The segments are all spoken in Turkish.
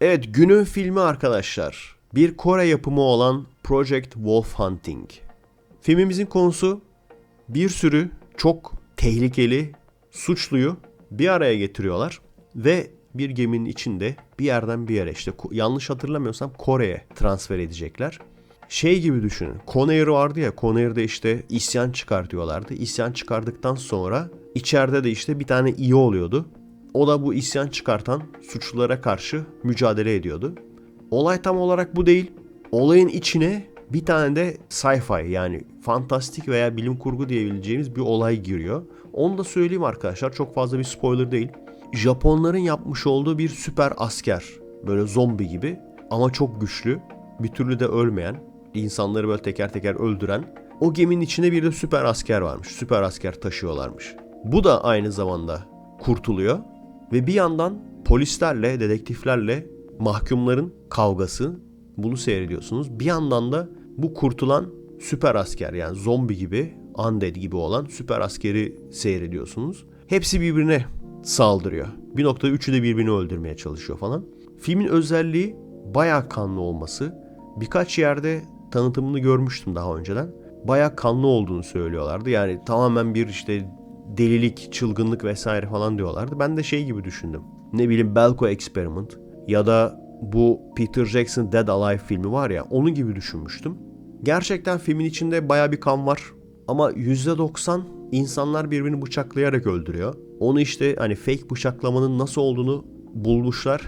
Evet günün filmi arkadaşlar. Bir Kore yapımı olan Project Wolf Hunting. Filmimizin konusu bir sürü çok tehlikeli suçluyu bir araya getiriyorlar ve bir geminin içinde bir yerden bir yere işte yanlış hatırlamıyorsam Kore'ye transfer edecekler. Şey gibi düşünün. Conair vardı ya Conair'de işte isyan çıkartıyorlardı. İsyan çıkardıktan sonra içeride de işte bir tane iyi oluyordu. O da bu isyan çıkartan suçlulara karşı mücadele ediyordu. Olay tam olarak bu değil. Olayın içine bir tane de sci-fi yani fantastik veya bilim kurgu diyebileceğimiz bir olay giriyor. Onu da söyleyeyim arkadaşlar çok fazla bir spoiler değil. Japonların yapmış olduğu bir süper asker. Böyle zombi gibi ama çok güçlü. Bir türlü de ölmeyen. insanları böyle teker teker öldüren. O geminin içinde bir de süper asker varmış. Süper asker taşıyorlarmış. Bu da aynı zamanda kurtuluyor. Ve bir yandan polislerle, dedektiflerle mahkumların kavgası bunu seyrediyorsunuz. Bir yandan da bu kurtulan süper asker yani zombi gibi, undead gibi olan süper askeri seyrediyorsunuz. Hepsi birbirine saldırıyor. Bir noktada üçü de birbirini öldürmeye çalışıyor falan. Filmin özelliği bayağı kanlı olması. Birkaç yerde tanıtımını görmüştüm daha önceden. Bayağı kanlı olduğunu söylüyorlardı. Yani tamamen bir işte delilik, çılgınlık vesaire falan diyorlardı. Ben de şey gibi düşündüm. Ne bileyim Belko Experiment ya da bu Peter Jackson Dead Alive filmi var ya onun gibi düşünmüştüm. Gerçekten filmin içinde baya bir kan var ama %90 insanlar birbirini bıçaklayarak öldürüyor. Onu işte hani fake bıçaklamanın nasıl olduğunu bulmuşlar.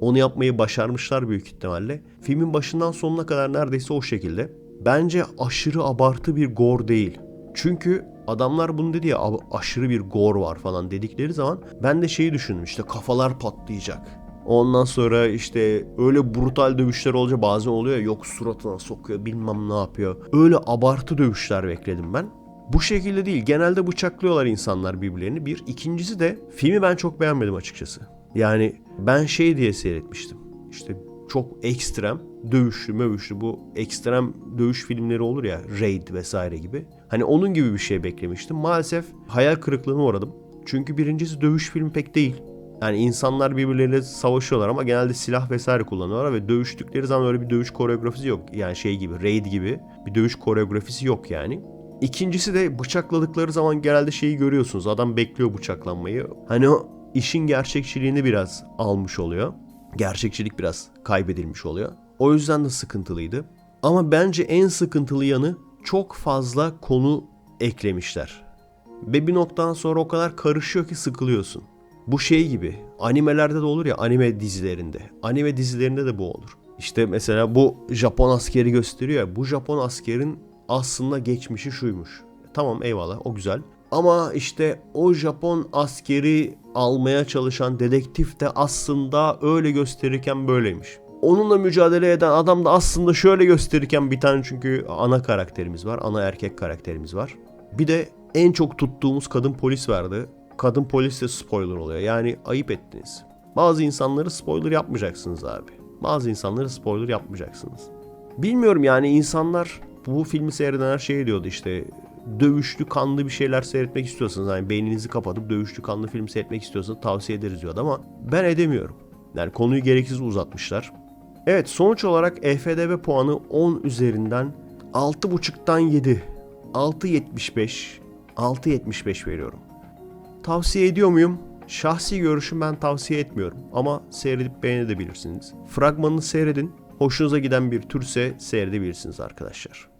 Onu yapmayı başarmışlar büyük ihtimalle. Filmin başından sonuna kadar neredeyse o şekilde. Bence aşırı abartı bir gore değil. Çünkü adamlar bunu dedi ya "Abi aşırı bir gore var falan dedikleri zaman ben de şeyi düşündüm işte kafalar patlayacak. Ondan sonra işte öyle brutal dövüşler olunca bazen oluyor ya yok suratına sokuyor bilmem ne yapıyor. Öyle abartı dövüşler bekledim ben. Bu şekilde değil. Genelde bıçaklıyorlar insanlar birbirlerini. Bir. ikincisi de filmi ben çok beğenmedim açıkçası. Yani ben şey diye seyretmiştim. İşte çok ekstrem dövüşlü mövüşlü bu ekstrem dövüş filmleri olur ya Raid vesaire gibi. Hani onun gibi bir şey beklemiştim. Maalesef hayal kırıklığına uğradım. Çünkü birincisi dövüş filmi pek değil. Yani insanlar birbirleriyle savaşıyorlar ama genelde silah vesaire kullanıyorlar ve dövüştükleri zaman öyle bir dövüş koreografisi yok. Yani şey gibi Raid gibi bir dövüş koreografisi yok yani. İkincisi de bıçakladıkları zaman genelde şeyi görüyorsunuz. Adam bekliyor bıçaklanmayı. Hani o işin gerçekçiliğini biraz almış oluyor. Gerçekçilik biraz kaybedilmiş oluyor. O yüzden de sıkıntılıydı. Ama bence en sıkıntılı yanı çok fazla konu eklemişler. Ve bir noktadan sonra o kadar karışıyor ki sıkılıyorsun. Bu şey gibi animelerde de olur ya anime dizilerinde. Anime dizilerinde de bu olur. İşte mesela bu Japon askeri gösteriyor ya bu Japon askerin aslında geçmişi şuymuş. Tamam eyvallah o güzel. Ama işte o Japon askeri almaya çalışan dedektif de aslında öyle gösterirken böyleymiş. Onunla mücadele eden adam da aslında şöyle gösterirken bir tane çünkü ana karakterimiz var. Ana erkek karakterimiz var. Bir de en çok tuttuğumuz kadın polis vardı. Kadın polis de spoiler oluyor. Yani ayıp ettiniz. Bazı insanları spoiler yapmayacaksınız abi. Bazı insanları spoiler yapmayacaksınız. Bilmiyorum yani insanlar bu filmi seyredenler şey diyordu işte dövüşlü kanlı bir şeyler seyretmek istiyorsanız hani beyninizi kapatıp dövüşlü kanlı film seyretmek istiyorsanız tavsiye ederiz diyordu ama ben edemiyorum. Yani konuyu gereksiz uzatmışlar. Evet sonuç olarak EFDB puanı 10 üzerinden 6.5'tan 7. 6.75 6.75 veriyorum. Tavsiye ediyor muyum? Şahsi görüşüm ben tavsiye etmiyorum ama seyredip beğenebilirsiniz. Fragmanını seyredin. Hoşunuza giden bir türse seyredebilirsiniz arkadaşlar.